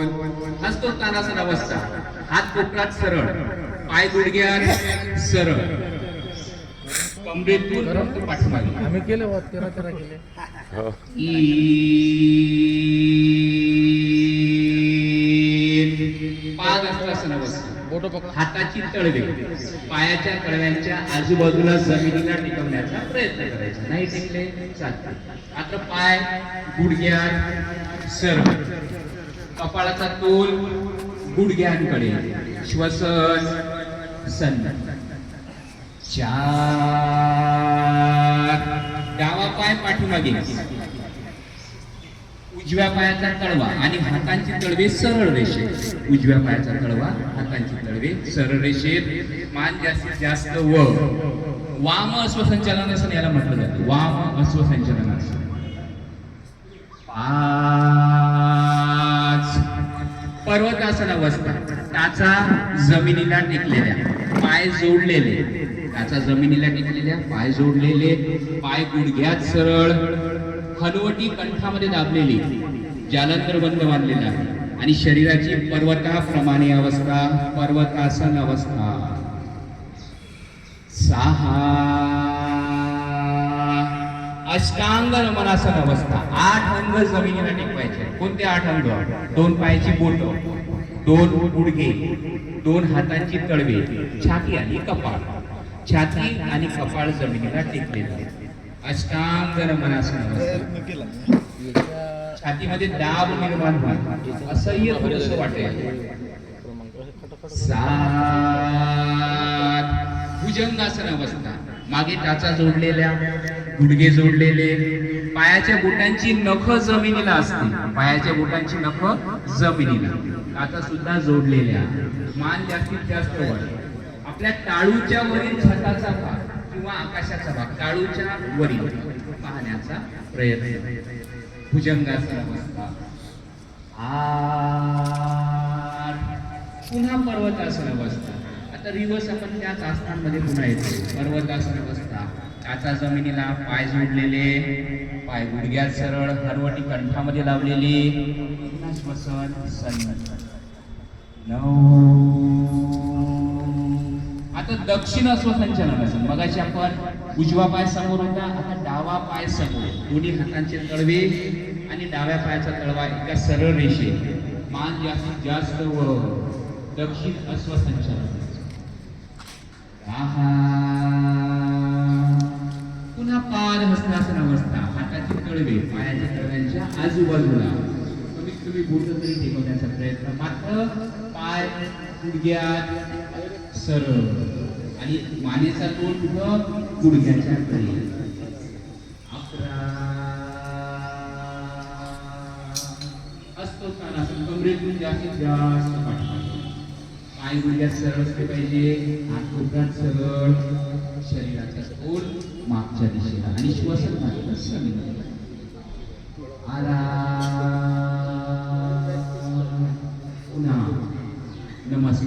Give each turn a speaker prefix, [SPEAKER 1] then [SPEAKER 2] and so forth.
[SPEAKER 1] हसतो तानासन अवस्था हात कोपरात सरळ. पाय गुडघ्यात सरळ. कमरेतून पाठीमागे.
[SPEAKER 2] आम्ही केले तेरा तेरा केले.
[SPEAKER 1] पाद अवस्था
[SPEAKER 2] पकडा.
[SPEAKER 1] हाताची तळवे. पायाच्या तळव्यांच्या आजूबाजूला जमिनीला टिकवण्याचा प्रयत्न करायचा. नाही टिकले चालते. मात्र पाय गुडघ्यात सरळ. कपाळाचा तोल गुडघ्यांकडे. श्वसन. सन. चार डावा पाय पाठीमागे. उजव्या पायाचा तळवा आणि हातांची तळवे सरळ रेषेत. उजव्या पायाचा तळवा हातांची तळवे सरळ रेषेत. मान जास्तीत जास्त व वाम अश्वसंचालनासन याला म्हटलं जातं. वाम अश्वसंचालनासन असं पर्वतासन अवस्था काचा जमिनीला टेकलेल्या पाय जोडलेले. काचा जमिनीला टेकलेल्या पाय जोडलेले. पाय गुडघ्यात सरळ हनुवटी कंठामध्ये दाबलेली. जालंतर बंद बांधलेला. आहे आणि शरीराची पर्वताप्रमाणे अवस्था पर्वतासन अवस्था. सहा. अष्टांग रमणासन अवस्था आठ अंग जमिनीला टेकवायचे. कोणते आठ अंग? दोन पायाची बोट दोन गुडघे दोन हातांची तळवे छाती आणि कपाळ. छाती आणि कपाळ जमिनीला टेकलेले अष्टांग रमणासन अवस्था छातीमध्ये दाब निर्माण होईल. असह्य थोडस वाटेल. सात. भुजंगासन अवस्था मागे टाचा जोडलेल्या. गुडघे जोडलेले पायाच्या बोटांची नख जमिनीला असते. पायाच्या बोटांची नख जमिनीला. आता सुद्धा जोडलेल्या. मान जास्तीत जास्त वर. आपल्या टाळूच्या वरील छताचा भाग किंवा आकाशाचा भाग टाळूच्या वरील पाहण्याचा प्रयत्न. भुजंगाचा अवस्था पुन्हा पर्वतासन अवस्था आता रिवर्स आपण त्याच आसनांमध्ये पुन्हा येतो. पर्वतासन अवस्था काचा जमिनीला पाय जोडलेले पाय गुडघ्यात सरळ हरवटी कंठामध्ये लावलेली. श्वसन आता दक्षिण अश्वसंचलनासन मगाशी आपण उजवा पाय समोर होता आता डावा पाय समोर. दोन्ही हातांचे तळवे आणि डाव्या पायाचा तळवा एका सरळ रेषे मान जास्तीत जास्त व दक्षिण अश्वसंचलन आहा तळवे पायाच्या आजूबाजूला. कमीत कमी बोट तरी टेकवण्याचा प्रयत्न. मात्र पाय गुडघ्यात सरळ आणि मानेचा तोल कुठं? गुडघ्याच्या कडे असतो तानासन कमरेतून जास्तीत जास्त पाठवा पाय गुडघ्यात सरळ असले पाहिजे. हात गुडघ्यात सरळ. शरीराचा तोल मागच्या दिशेला आणि श्वसन मात्र समितीला para una, una más